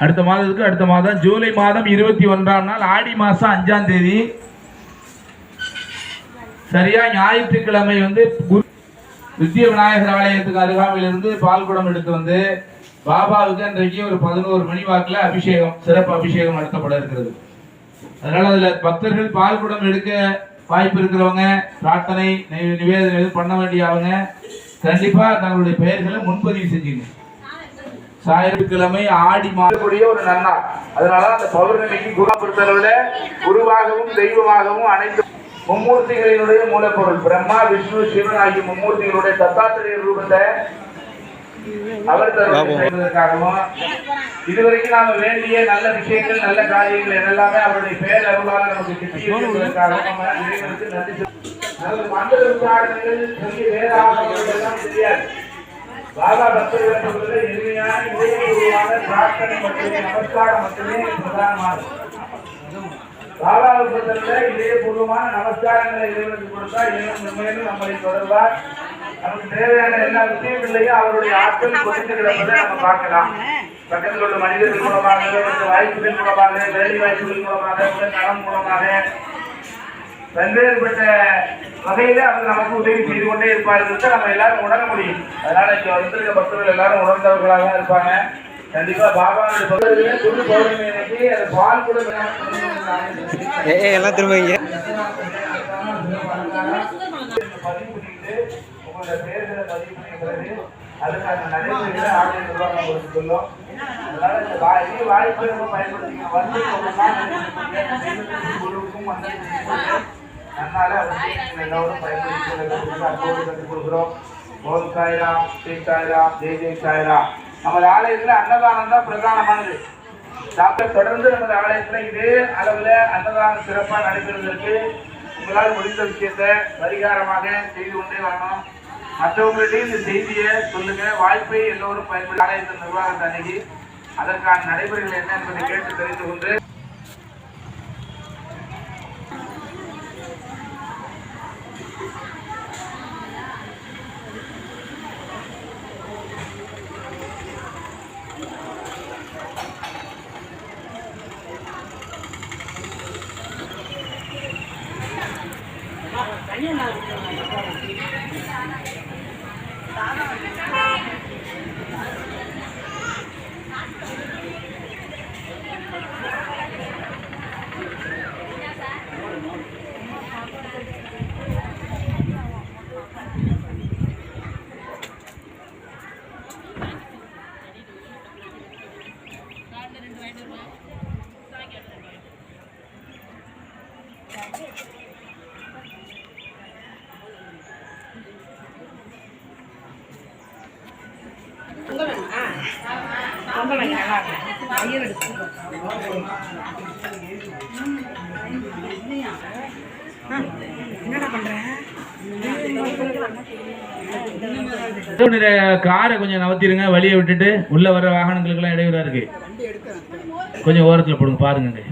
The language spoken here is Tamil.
அடுத்த மாதத்துக்கு அடுத்த மாதம் ஜூலை மாதம் இருபத்தி ஒன்றாம் நாள் ஆடி மாதம் அஞ்சாம் தேதி. சரியா? ஞாயிற்றுக்கிழமை வந்து குரு- வித்ய விநாயகர் ஆலயத்துக்கு அருகாமையில் இருந்து பால்குடம் எடுத்து வந்து பாபாவுக்கு அன்றைக்கு ஒரு பதினோரு மணி வாக்கில் அபிஷேகம் சிறப்பு அபிஷேகம் நடத்தப்பட இருக்கிறது. அதனால அதுல பக்தர்கள் பால்குடம் எடுக்க வாய்ப்பு இருக்கிறவங்க பிரார்த்தனை நி- நிவேதனை எதுவும் பண்ண வேண்டியவங்க கண்டிப்பா தங்களுடைய பெயர்களை முன்பதிவு செஞ்சுங்க ஞாயிற்றுக்கிழமை ஆடி மாதக்கூடிய ஒரு நன்னாள். அதனால அந்த பௌர்ணமிக்கு குரு பொறுத்தளவுல குருவாகவும் தெய்வமாகவும் அனைத்து மும்மூர்த்திகளினுடைய மூலப்பொருள். பிரம்மா விஷ்ணு சிவன் ஆகிய மும்மூர்த்திகளுடைய தத்தாத்திரிய ரூபத்தை அவர் தருவதை செய்வதற்காகவும் இதுவரைக்கும் நாம வேண்டிய நல்ல விஷயங்கள் நல்ல காரியங்கள் என்னெல்லாமே அவருடைய பேர் அருளால் நமக்கு கிட்டி இருக்கிறதற்காகவும் நம்ம இறைவனுக்கு நன்றி செலுத்துகிறோம். நமது மந்திர உச்சாரணங்கள் சொல்லி வேதாகமங்கள் எல்லாம் தெரியாது. பாபா பக்தர்களை பொறுத்தவரை எளிமையான இதயபூர்வமான பிரார்த்தனை மட்டுமே நமஸ்காரம் மட்டுமே பிரதானமானது பாபாவை பொறுத்தவரை இதயபூர்வமான நமஸ்காரங்களை இறைவனுக்கு கொடுத்தா இறைவன் உண்மையிலும் நம்மளை தொடர்வார். நமக்கு தேவையான எல்லா விஷயங்களையும் அவருடைய ஆற்றல் கொடுத்து கிடப்பதை நம்ம பார்க்கலாம். பக்கத்தில் உள்ள மனிதர்கள் மூலமாக மற்ற வாய்ப்புகள் மூலமாக வேலை வாய்ப்புகள் மூலமாக உடல் நலம் மூலமாக. பல்வேறுபட்ட வகையில அவர் நமக்கு உதவி செய்து கொண்டே இருப்பார்கள் நம்ம எல்லாரும் உணர முடியும். அதனால இங்க வந்திருக்க பக்தர்கள் எல்லாரும் உணர்ந்தவர்களாக இருப்பாங்க. கண்டிப்பா பாபாவுடைய குரு பௌர்ணமி அன்னைக்கு அது பால் கூட எல்லாம் பதிவு பண்ணிட்டு உங்களோட பேர்களை பதிவு பண்ணிய பிறகு அதுக்கான நடைமுறைகளை நிர்வாகம் உங்களுக்கு சொல்லும் அதனால இந்த வாய்ப்பை நம்ம பயன்படுத்திக்கணும். வந்து குருவுக்கும் வந்து அதனால் அவர்கள் எல்லோரும் பயன்படுத்தி அன்போடு கற்றுக் கொடுக்குறோம். ஓம் சாய்ராம் ஸ்ரீ சாய்ராம் ஜெய் ஜெய் சாய்ராம். நமது ஆலயத்துல அன்னதானம் தான் பிரதானமானது. டாக்டர் தொடர்ந்து நமது ஆலயத்தில் இதே அளவில் அன்னதானம் சிறப்பாக நடைபெறுவதற்கு உங்களால் முடிந்த விஷயத்தை பரிகாரமாக செய்து கொண்டே வரணும். மற்றவங்கள்ட்டையும் இந்த செய்தியை சொல்லுங்க. வாய்ப்பை எல்லோரும் பயன்படுத்தி ஆலயத்தின் நிர்வாகத்தை அணுகி அதற்கான நடைமுறைகள் என்ன என்பதை கேட்டு தெரிந்து கொண்டு ညနာလောက်တော့ காரை கொஞ்சம் நவத்திருங்க வழியை விட்டுட்டு உள்ள வர வாகனங்களுக்கெல்லாம் இடையூறா இருக்கு. கொஞ்சம் ஓரத்துல போடுங்க பாருங்க.